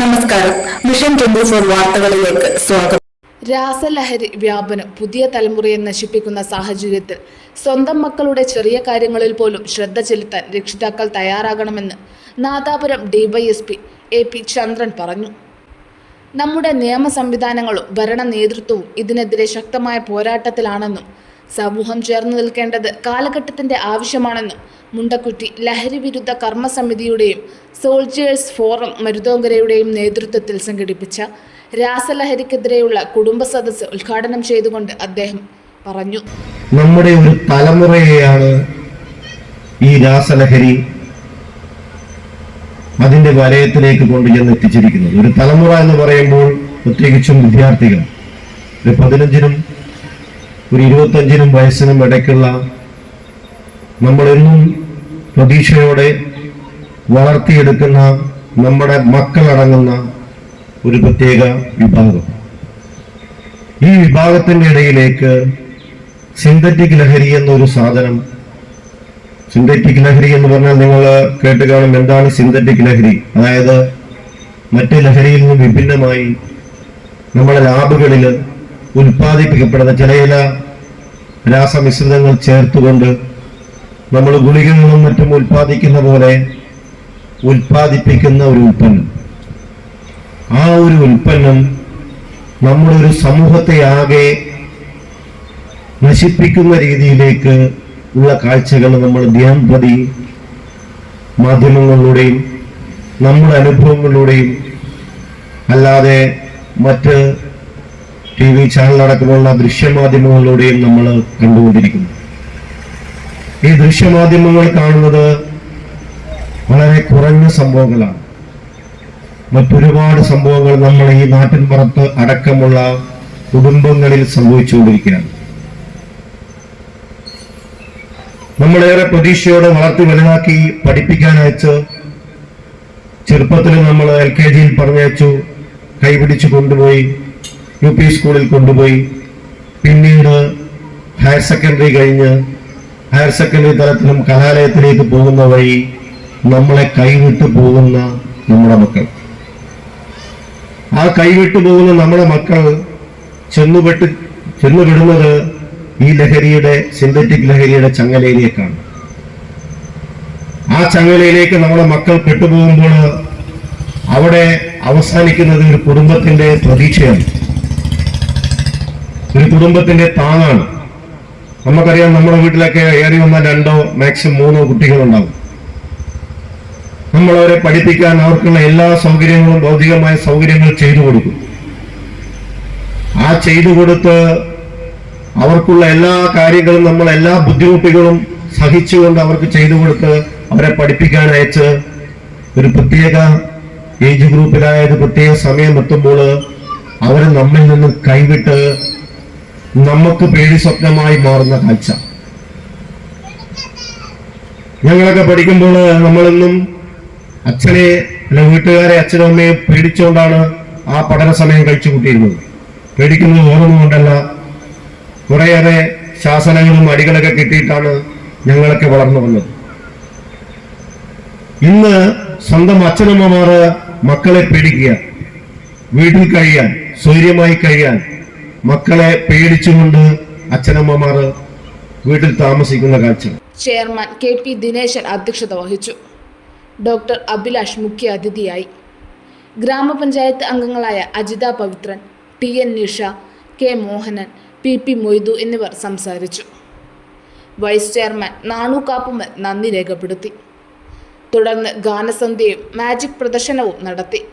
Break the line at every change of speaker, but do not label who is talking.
നമസ്കാരം. Mission twenty four വാർത്തകളിലേക്ക് സ്വാഗതം.
രാസലഹരി വ്യാപനം പുതിയ തലമുറയെ നശിപ്പിക്കുന്ന സാഹചര്യത്തിൽ സ്വന്തം മക്കളുടെ ചെറിയ കാര്യങ്ങളിൽ പോലും ശ്രദ്ധ ചെലുത്താൻ രക്ഷിതാക്കൾ തയ്യാറാകണമെന്ന് Nadapuram DYSP A P Chandran പറഞ്ഞു. നമ്മുടെ നിയമ സംവിധാനങ്ങളും ഭരണ നേതൃത്വവും ഇതിനെതിരെ ശക്തമായ പോരാട്ടത്തിലാണെന്നും സമൂഹം ചേർന്ന് നിൽക്കേണ്ടത് കാലഘട്ടത്തിന്റെ ആവശ്യമാണെന്ന് മുണ്ടക്കുറ്റി ലഹരി വിരുദ്ധ കർമ്മസമിതിയുടെയും സോൾജിയേഴ്സ് ഫോറം മരുതോങ്കരയുടെയും നേതൃത്വത്തിൽ സംഘടിപ്പിച്ച രാസലഹരിക്കെതിരെയുള്ള കുടുംബ സദസ്സ് ഉദ്ഘാടനം ചെയ്തുകൊണ്ട് അദ്ദേഹം പറഞ്ഞു.
നമ്മുടെ ഒരു തലമുറയെയാണ് ഈ രാസലഹരി അതിന്റെ വലയത്തിലേക്ക് കൊണ്ടുചെന്ന് എത്തിച്ചിരിക്കുന്നത്. ഒരു തലമുറ എന്ന് പറയുമ്പോൾ പ്രത്യേകിച്ചും വിദ്യാർത്ഥികൾ ഒരു പതിനഞ്ചിനും ഒരു ഇരുപത്തഞ്ചിനും വയസ്സിനും ഇടയ്ക്കുള്ള നമ്മളെന്നും പ്രതീക്ഷയോടെ വളർത്തിയെടുക്കുന്ന നമ്മുടെ മക്കളടങ്ങുന്ന ഒരു പ്രത്യേക വിഭാഗം. ഈ വിഭാഗത്തിന്റെ ഇടയിലേക്ക് സിന്തറ്റിക് ലഹരി എന്നൊരു സാധനം സിന്തറ്റിക് ലഹരി എന്ന് പറഞ്ഞാൽ നിങ്ങൾ കേട്ട് കാണും എന്താണ് സിന്തറ്റിക് ലഹരി. അതായത് മറ്റ് ലഹരിയിൽ നിന്നും വിഭിന്നമായി നമ്മുടെ ലാബുകളിൽ ഉൽപ്പാദിപ്പിക്കപ്പെടുന്ന ചില ചില രാസമിശ്രിതങ്ങൾ ചേർത്തുകൊണ്ട് നമ്മൾ ഗുളികകളും മറ്റും ഉൽപ്പാദിക്കുന്ന പോലെ ഉൽപ്പാദിപ്പിക്കുന്ന ഒരു ഉൽപ്പന്നം. ആ ഒരു ഉൽപ്പന്നം നമ്മുടെ ഒരു സമൂഹത്തെ ആകെ നശിപ്പിക്കുന്ന രീതിയിലേക്ക് ഉള്ള കാഴ്ചകൾ നമ്മൾ ദിനം പ്രതി മാധ്യമങ്ങളിലൂടെയും നമ്മുടെ അനുഭവങ്ങളിലൂടെയും അല്ലാതെ മറ്റ് ടി വി ചാനലടക്കമുള്ള ദൃശ്യമാധ്യമങ്ങളിലൂടെയും നമ്മൾ കണ്ടുകൊണ്ടിരിക്കുന്നു. ഈ ദൃശ്യമാധ്യമങ്ങൾ കാണുന്നത് വളരെ കുറഞ്ഞ സംഭവങ്ങളാണ്. മറ്റൊരുപാട് സംഭവങ്ങൾ നമ്മൾ ഈ നാട്ടിൻ പുറത്ത് അടക്കമുള്ള കുടുംബങ്ങളിൽ സംഭവിച്ചുകൊണ്ടിരിക്കുകയാണ്. നമ്മളേറെ പ്രതീക്ഷയോടെ വളർത്തി വലുതാക്കി പഠിപ്പിക്കാൻ അയച്ച് ചെറുപ്പത്തിൽ നമ്മൾ എൽ കെ ജിയിൽ പറഞ്ഞയച്ചു കൈപിടിച്ച് കൊണ്ടുപോയി യു പി സ്കൂളിൽ കൊണ്ടുപോയി. പിന്നീട് ഹയർ സെക്കൻഡറി കഴിഞ്ഞ് ഹയർ സെക്കൻഡറി തലത്തിലും കലാലയത്തിലേക്ക് പോകുന്ന വഴി നമ്മളെ കൈവിട്ട് പോകുന്ന നമ്മുടെ മക്കൾ. ആ കൈവിട്ടു പോകുന്ന നമ്മുടെ മക്കൾ ചെന്നുപെട്ട് ചെന്നുവിടുന്നത് ഈ ലഹരിയുടെ സിന്തറ്റിക് ലഹരിയുടെ ചങ്ങലയിലേക്കാണ്. ആ ചങ്ങലയിലേക്ക് നമ്മുടെ മക്കൾ പെട്ടുപോകുമ്പോൾ അവിടെ അവസാനിക്കുന്നത് ഒരു കുടുംബത്തിന്റെ പ്രതീക്ഷയാണ്. കുടുംബത്തിന്റെ താങ്ങാണ്. നമുക്കറിയാം നമ്മുടെ വീട്ടിലൊക്കെ ഏറി വന്ന രണ്ടോ മാക്സിമം മൂന്നോ കുട്ടികളുണ്ടാവും നമ്മളവരെ പഠിപ്പിക്കാൻ അവർക്കുള്ള എല്ലാ സൗകര്യങ്ങളും ഭൗതികമായ സൗകര്യങ്ങൾ ചെയ്തു കൊടുക്കും. ആ ചെയ്തു കൊടുത്ത് അവർക്കുള്ള എല്ലാ കാര്യങ്ങളും നമ്മൾ എല്ലാ ബുദ്ധിമുട്ടുകളും സഹിച്ചുകൊണ്ട് അവർക്ക് ചെയ്തു കൊടുത്ത് അവരെ പഠിപ്പിക്കാൻ അയച്ച് ഒരു പ്രത്യേക ഏജ് ഗ്രൂപ്പിലായത് പ്രത്യേക സമയം എത്തുമ്പോൾ അവർ നമ്മിൽ നിന്നും കൈവിട്ട് നമുക്ക് പേടി സ്വപ്നമായി മാറുന്ന കാഴ്ച. ഞങ്ങളൊക്കെ പഠിക്കുമ്പോൾ നമ്മളൊന്നും അച്ഛനെ അല്ല വീട്ടുകാരെ അച്ഛനും അമ്മയെ പേടിച്ചുകൊണ്ടാണ് ആ പഠന സമയം കഴിച്ചു കൂട്ടിയിരുന്നത് പേടിക്കുന്നത് വേറൊന്നും കൊണ്ടല്ല കുറേയേറെ ശാസനങ്ങളും അടികളൊക്കെ കിട്ടിയിട്ടാണ് ഞങ്ങളൊക്കെ വളർന്നു വന്നത്. ഇന്ന് സ്വന്തം അച്ഛനമ്മമാർ മക്കളെ പേടിക്കുക വീട്ടിൽ കഴിയാൻ സ്വൈര്യമായി കഴിയാൻ മക്കളെ പേടിച്ചുകൊണ്ട് അച്ഛനമ്മമാർ വീട്ടിൽ താമസിക്കുന്ന കാഴ്ച.
ചെയർമാൻ കെ പി ദിനേശൻ അധ്യക്ഷത വഹിച്ചു. ഡോക്ടർ അഭിലാഷ് മുഖ്യ അതിഥിയായി ഗ്രാമപഞ്ചായത്ത് അംഗങ്ങളായ Ajitha Pavithran T N Nisha K Mohanan P P Moythu എന്നിവർ സംസാരിച്ചു. വൈസ് ചെയർമാൻ നാണു കാപ്പുമൽ നന്ദി രേഖപ്പെടുത്തി. തുടർന്ന് ഗാനസന്ധ്യയും മാജിക് പ്രദർശനവും നടത്തി.